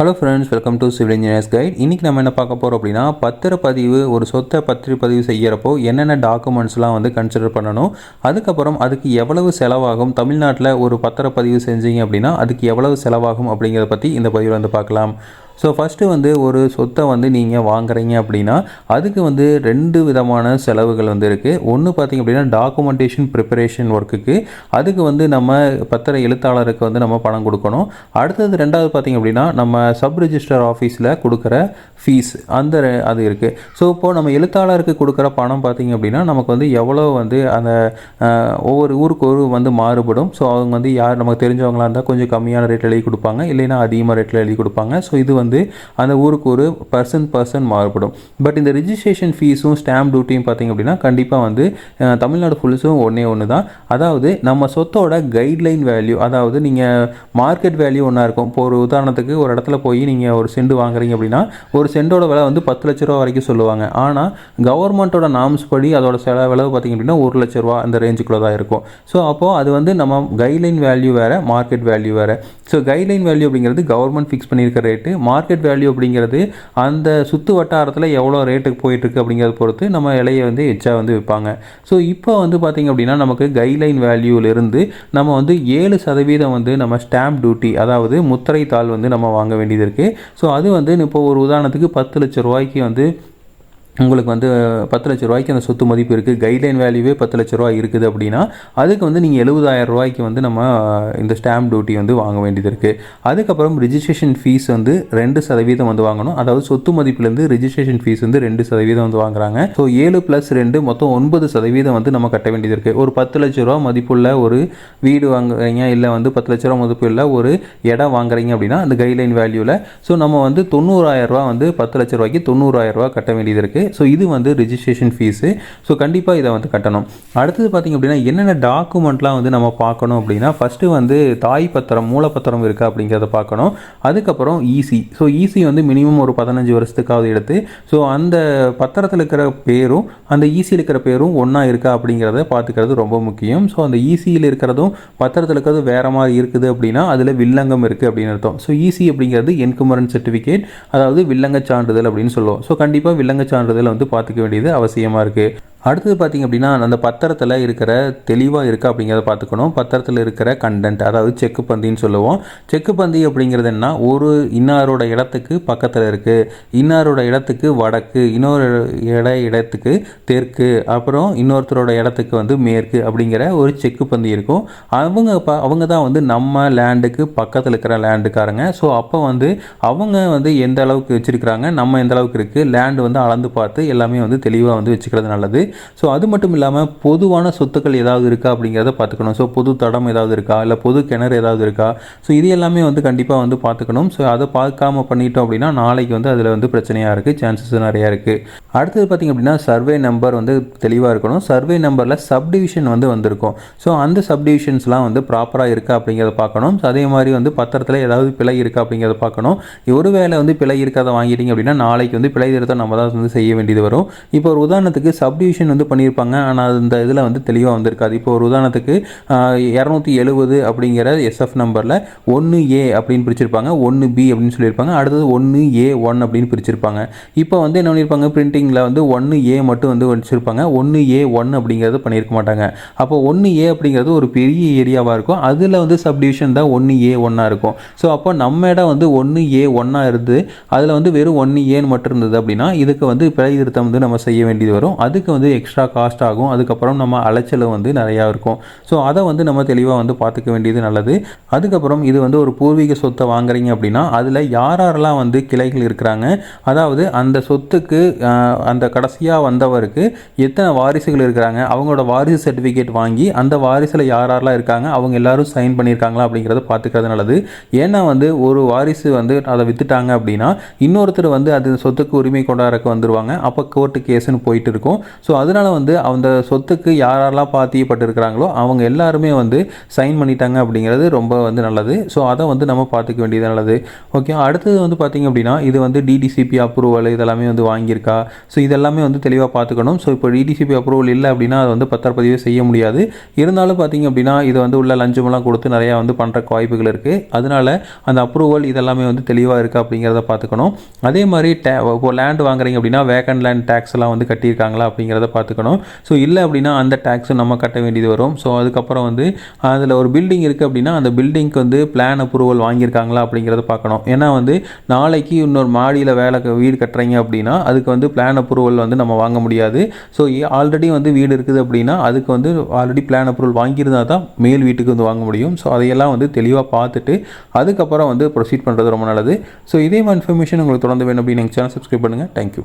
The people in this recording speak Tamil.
Hello friends welcome to civil engineers guide இன்றைக்கி நம்ம என்ன பார்க்க போகிறோம் அப்படின்னா பத்திரப்பதிவு ஒரு சொத்தை பத்திரப்பதிவு செய்கிறப்போ என்னென்ன டாக்குமெண்ட்ஸ்லாம் வந்து கன்சிடர் பண்ணணும் அதுக்கப்புறம் அதுக்கு எவ்வளவு செலவாகும் தமிழ்நாட்டில் ஒரு பத்திரப்பதிவு செஞ்சீங்க அப்படின்னா அதுக்கு எவ்வளவு செலவாகும் அப்படிங்கிறத பற்றி இந்த பதிவில் வந்து பார்க்கலாம். ஸோ ஃபஸ்ட்டு வந்து ஒரு சொத்தை வந்து நீங்கள் வாங்குறீங்க அப்படின்னா அதுக்கு வந்து ரெண்டு விதமான செலவுகள் வந்து இருக்குது ஒன்று பார்த்திங்க அப்படின்னா டாக்குமெண்டேஷன் ப்ரிப்பரேஷன் ஒர்க்குக்கு அதுக்கு வந்து நம்ம பத்திர எழுத்தாளருக்கு வந்து நம்ம பணம் கொடுக்கணும். அடுத்தது ரெண்டாவது பார்த்திங்க அப்படின்னா நம்ம சப் ரிஜிஸ்டர் ஆஃபீஸில் கொடுக்குற ஃபீஸ் அந்த அது இருக்குது ஸோ இப்போது நம்ம எழுத்தாளருக்கு கொடுக்குற பணம் பார்த்திங்க அப்படின்னா நமக்கு வந்து எவ்வளோ வந்து அந்த ஒவ்வொரு ஊருக்கு ஒரு வந்து மாறுபடும். ஸோ அவங்க வந்து யார் நமக்கு தெரிஞ்சவங்களாக இருந்தால் கொஞ்சம் கம்மியான ரேட்டில் எழுதி கொடுப்பாங்க இல்லைன்னா அதிகமாக ரேட்டில் எழுதி கொடுப்பாங்க. ஸோ இது வந்து வந்து அந்த ஊருக்கு ஒரு பர்சன் பர்சன் மாறுபடும். பட் இந்த ரிஜிஸ்ட்ரேஷன் ஃபீஸும் ஸ்டாம்ப் டியூட்டியும் பார்த்திங்க அப்படின்னா கண்டிப்பாக வந்து தமிழ்நாடு ஃபுல்ஸும் ஒன்றே ஒன்று தான் அதாவது நம்ம சொத்தோட கைட்லைன் வேல்யூ அதாவது நீங்கள் மார்க்கெட் வேல்யூ ஒன்றா இருக்கும். இப்போ ஒரு உதாரணத்துக்கு ஒரு இடத்துல போய் நீங்கள் ஒரு செண்டு வாங்குறீங்க அப்படின்னா ஒரு செண்டோட விலை வந்து பத்து லட்ச ரூபா வரைக்கும் சொல்லுவாங்க. ஆனால் கவர்மெண்ட்டோட நாம்ஸ் படி அதோட செல விலவு பார்த்திங்க அப்படின்னா ஒரு லட்ச ரூபா அந்த ரேஞ்சுக்குள்ளே தான் இருக்கும். ஸோ அப்போது அது வந்து நம்ம கைட்லைன் வேல்யூ வேறு மார்க்கெட் வேல்யூ வேறு. ஸோ கைட்லைன் வேல்யூ அப்படிங்கிறது கவர்மெண்ட் ஃபிக்ஸ் பண்ணியிருக்க ரேட்டு மார்க்கெட் வேல்யூ அப்படிங்கிறது அந்த சுற்று வட்டாரத்தில் எவ்வளோ ரேட்டுக்கு போயிட்டுருக்கு அப்படிங்கிறத பொறுத்து நம்ம இலையை வந்து எச்சா வந்து விற்பாங்க. ஸோ இப்போ வந்து பார்த்திங்க அப்படின்னா நமக்கு கைட்லைன் வேல்யூவிலிருந்து நம்ம வந்து ஏழு சதவீதம் வந்து நம்ம ஸ்டாம்ப் டியூட்டி அதாவது முத்திரை தாள் வந்து நம்ம வாங்க வேண்டியது இருக்குது ஸோ அது வந்து இப்போ ஒரு உதாரணத்துக்கு பத்து லட்ச ரூபாய்க்கு வந்து உங்களுக்கு வந்து பத்து லட்ச ரூபாய்க்கு அந்த சொத்து மதிப்பு இருக்குது கைட்லைன் வேல்யூவே பத்து லட்ச ரூபாய் இருக்குது அப்படின்னா அதுக்கு வந்து நீங்கள் எழுபதாயிரம் ரூபாய்க்கு வந்து நம்ம இந்த ஸ்டாம்ப் டியூட்டி வந்து வாங்க வேண்டியது இருக்குது அதுக்கப்புறம் ரிஜிஸ்ட்ரேஷன் ஃபீஸ் வந்து ரெண்டு சதவீதம் வந்து வாங்கணும். அதாவது சொத்து மதிப்புலேருந்து ரிஜிஸ்ட்ரேஷன் ஃபீஸ் வந்து ரெண்டு சதவீதம் வந்து வாங்குறாங்க. ஸோ ஏழு ப்ளஸ் ரெண்டு மொத்தம் ஒன்பது சதவீதம் வந்து நம்ம கட்ட வேண்டியது இருக்குது ஒரு பத்து லட்ச ரூபா மதிப்புள்ள ஒரு வீடு வாங்குறீங்க இல்லை வந்து பத்து லட்ச ரூபா மதிப்புள்ள ஒரு இடம் வாங்குறீங்க அப்படின்னா அந்த கைட்லைன் வேல்யூவில் ஸோ நம்ம வந்து தொண்ணூறாயிரம் ரூபா வந்து பத்து லட்ச ரூபாய்க்கு தொண்ணூறாயிரம் ரூபா கட்ட வேண்டியது இருக்குது ஸோ இது வந்து ரிஜிஸ்ட்ரேஷன் ஃபீஸு ஸோ கண்டிப்பாக இதை வந்து கட்டணும். அடுத்தது பார்த்திங்க அப்படின்னா என்னென்ன டாக்குமெண்ட்லாம் வந்து நம்ம பார்க்கணும் அப்படின்னா ஃபஸ்ட்டு வந்து தாய் பத்திரம் மூலப்பத்திரம் இருக்கா அப்படிங்கிறத பார்க்கணும். அதுக்கப்புறம் ஈசி ஸோ ஈசி வந்து மினிமம் ஒரு பதினஞ்சு வருஷத்துக்காவது எடுத்து ஸோ அந்த பத்திரத்தில் இருக்கிற பேரும் அந்த ஈசியில் இருக்கிற பேரும் ஒன்றா இருக்கா அப்படிங்கிறத பார்த்துக்கிறது ரொம்ப முக்கியம். ஸோ அந்த ஈசியில் இருக்கிறதும் பத்திரத்தில் இருக்கிறது வேறு மாதிரி இருக்குது அப்படின்னா அதில் வில்லங்கம் இருக்குது அப்படின்னு அர்த்தம். ஸோ ஈசி அப்படிங்கிறது என்குமரன் சர்டிஃபிகேட் அதாவது வில்லங்க சான்றிதழ் அப்படின்னு சொல்லுவோம். ஸோ கண்டிப்பாக வில்லங்க சான்றிதழ் வந்து பார்த்துக்க வேண்டியது அவசியமாக இருக்குது அடுத்தது பார்த்திங்க அப்படின்னா அந்த பத்திரத்தில் இருக்கிற தெளிவாக இருக்கா அப்படிங்கிறத பார்த்துக்கணும். பத்திரத்தில் இருக்கிற கண்டென்ட் அதாவது செக்கு பந்தின்னு சொல்லுவோம். செக்கு பந்தி அப்படிங்கிறது என்ன? ஒரு இன்னாரோட இடத்துக்கு பக்கத்தில் இருக்குது இன்னாரோட இடத்துக்கு வடக்கு இன்னொரு இட இடத்துக்கு தெற்கு அப்புறம் இன்னொருத்தரோட இடத்துக்கு வந்து மேற்கு அப்படிங்கிற ஒரு செக்கு பந்தி இருக்கும். அவங்க ப அவங்க தான் வந்து நம்ம லேண்டுக்கு பக்கத்தில் இருக்கிற லேண்டுக்காரங்க ஸோ அப்போ வந்து அவங்க வந்து எந்த அளவுக்கு வச்சுருக்கிறாங்க? நம்ம எந்த அளவுக்கு இருக்குது லேண்டு வந்து அளந்து பார்த்து எல்லாமே வந்து தெளிவாக வந்து வச்சுக்கிறது நல்லது. ஸோ அது மட்டும் இல்லாமல் பொதுவான சொத்துக்கள் ஏதாவது இருக்கா அப்படிங்கிறத பார்த்துக்கணும். ஸோ பொது தடம் ஏதாவது இருக்கா? இல்லை பொது கிணறு ஏதாவது இருக்கா? ஸோ இது எல்லாமே வந்து கண்டிப்பாக வந்து பார்த்துக்கணும். ஸோ அதை பார்க்காம பண்ணிட்டோம் அப்படின்னா நாளைக்கு வந்து அதில் வந்து பிரச்சனையாக இருக்குது சான்சஸ் நிறையா இருக்குது அடுத்தது பார்த்திங்க அப்படின்னா சர்வே நம்பர் வந்து தெளிவாக இருக்கணும். சர்வே நம்பரில் சப்டிவிஷன் வந்து வந்திருக்கும். ஸோ அந்த சப்டிவிஷன்ஸ்லாம் வந்து ப்ராப்பராக இருக்கா அப்படிங்கிறத பார்க்கணும். அதே மாதிரி வந்து பத்திரத்தில் ஏதாவது பிழை இருக்கா அப்படிங்கிறத பார்க்கணும். ஒரு வேளை வந்து பிழை இருக்காத வாங்கிட்டீங்க அப்படின்னா நாளைக்கு வந்து பிழை திருத்தம் நம்ம தான் வந்து செய்ய வேண்டியது வரும். இப்போ ஒரு உதாரணத்துக்கு சப்டிவிஷன் வந்து பண்ணியிருப்பாங்க. ஆனால் அந்த இதில் வந்து தெளிவாக வந்திருக்காது. இப்போ ஒரு உதாரணத்துக்கு இரநூத்தி எழுபது அப்படிங்கிற எஸ்எஃப் நம்பரில் ஒன்று ஏ அப்படின்னு பிரிச்சிருப்பாங்க. ஒன்று பி அப்படின்னு சொல்லியிருப்பாங்க. அடுத்தது ஒன்று ஏ ஒன் அப்படின்னு பிரிச்சிருப்பாங்க. இப்போ வந்து என்ன பண்ணியிருப்பாங்க? பிரிண்டிங்கில் வந்து ஒன்று ஏ மட்டும் வந்து வச்சுருப்பாங்க. ஒன்று ஏ ஒன் அப்படிங்கிறது பண்ணியிருக்க மாட்டாங்க. அப்போ ஒன்று ஏ அப்படிங்கிறது ஒரு பெரிய ஏரியாவாக இருக்கும். அதில் வந்து சப்டிவிஷன் தான் ஒன்று ஏ ஒன்னாக இருக்கும். ஸோ அப்போ நம்ம இடம் வந்து ஒன்று ஏ ஒன்னாக இருந்து அதில் வந்து வெறும் ஒன்று ஏன்னு மட்டும் இருந்தது அப்படின்னா இதுக்கு வந்து பிழை திருத்தம் வந்து நம்ம செய்ய வேண்டியது வரும். அதுக்கு வந்து எக்ஸ்ட்ரா காஸ்ட் ஆகும். அதுக்கப்புறம் நம்ம அலைச்சல் வந்து நிறையா இருக்கும். ஸோ அதை வந்து நம்ம தெளிவாக வந்து பார்த்துக்க வேண்டியது நல்லது. அதுக்கப்புறம் இது வந்து ஒரு பூர்வீக சொத்தை வாங்குறீங்க அப்படின்னா அதில் யார் யாரெல்லாம் வந்து கிளைகள் இருக்கிறாங்க அதாவது அந்த சொத்துக்கு அந்த கடைசியாக வந்தவருக்கு எத்தனை வாரிசுகள் இருக்கிறாங்க? அவங்களோட வாரிசு சர்டிஃபிகேட் வாங்கி அந்த வாரிசில் யார் யாரெல்லாம் இருக்காங்க? அவங்க எல்லாரும் சைன் பண்ணியிருக்காங்களா அப்படிங்கிறத பார்த்துக்கிறது நல்லது. ஏன்னா வந்து ஒரு வாரிசு வந்து அதை விற்றுட்டாங்க அப்படின்னா இன்னொருத்தர் வந்து அது சொத்துக்கு உரிமை கொண்டாடக்க வந்துருவாங்க. அப்போ கோர்ட்டு கேஸ்னு போயிட்டு இருக்கும். ஸோ அதனால வந்து அந்த சொத்துக்கு யாரெல்லாம் பாத்தியப்பட்டிருக்கிறாங்களோ அவங்க எல்லாருமே வந்து சைன் பண்ணிட்டாங்க அப்படிங்கிறது ரொம்ப வந்து நல்லது. ஸோ அதை வந்து நம்ம பார்த்துக்க வேண்டியது நல்லது. ஓகே அடுத்தது வந்து பார்த்திங்க அப்படின்னா இது வந்து டிடிசிபி அப்ரூவல் இதெல்லாமே வந்து வாங்கியிருக்கா? ஸோ இதெல்லாமே வந்து தெளிவாக பார்த்துக்கணும். ஸோ இப்போ டிடிசிபி அப்ரூவல் இல்லை அப்படின்னா அது வந்து பத்திரப்பதிவே செய்ய முடியாது. இருந்தாலும் பார்த்தீங்க அப்படின்னா இது வந்து உள்ள லஞ்சமெல்லாம் கொடுத்து நிறையா வந்து பண்ணுறக்கு வாய்ப்புகள் இருக்குது அதனால அந்த அப்ரூவல் இதெல்லாமே வந்து தெளிவாக இருக்குது அப்படிங்கிறத பார்த்துக்கணும். அதே மாதிரி டே இப்போ லேண்ட் வாங்குறீங்க அப்படின்னா வேக்கண்ட் லேண்ட் டேக்ஸ் எல்லாம் வந்து கட்டியிருக்காங்களா அப்படிங்கிறத பார்த்துக்கணும். ஸோ இல்லை அப்படின்னா அந்த டேக்ஸும் நம்ம கட்ட வேண்டியது வரும். ஸோ அதுக்கப்புறம் வந்து அதில் ஒரு பில்டிங் இருக்குது அப்படின்னா அந்த பில்டிங்க்கு வந்து பிளான் அப்ரூவல் வாங்கியிருக்காங்களா அப்படிங்கிறத பார்க்கணும். ஏன்னா வந்து நாளைக்கு இன்னொரு மாடியில் வேலை வீடு கட்டுறீங்க அப்படின்னா அதுக்கு வந்து பிளான் அப்ரூவல் வந்து நம்ம வாங்க முடியாது. ஸோ ஆல்ரெடி வந்து வீடு இருக்குது அப்படின்னா அதுக்கு வந்து ஆல்ரெடி பிளான் அப்ரூவல் வாங்கியிருந்தா தான் மேல் வீட்டுக்கு வந்து வாங்க முடியும். ஸோ அதையெல்லாம் வந்து தெளிவாக பார்த்துட்டு அதுக்கப்புறம் வந்து ப்ரொசீட் பண்ணுறது ரொம்ப நல்லது. ஸோ இதே மாதிரி இன்ஃபர்மேஷன் உங்களுக்கு தொடர்ந்து வேணும் அப்படின்னு எங்கள் சேனல் சப்ஸ்கிரைப் பண்ணுங்கள் தேங்க்யூ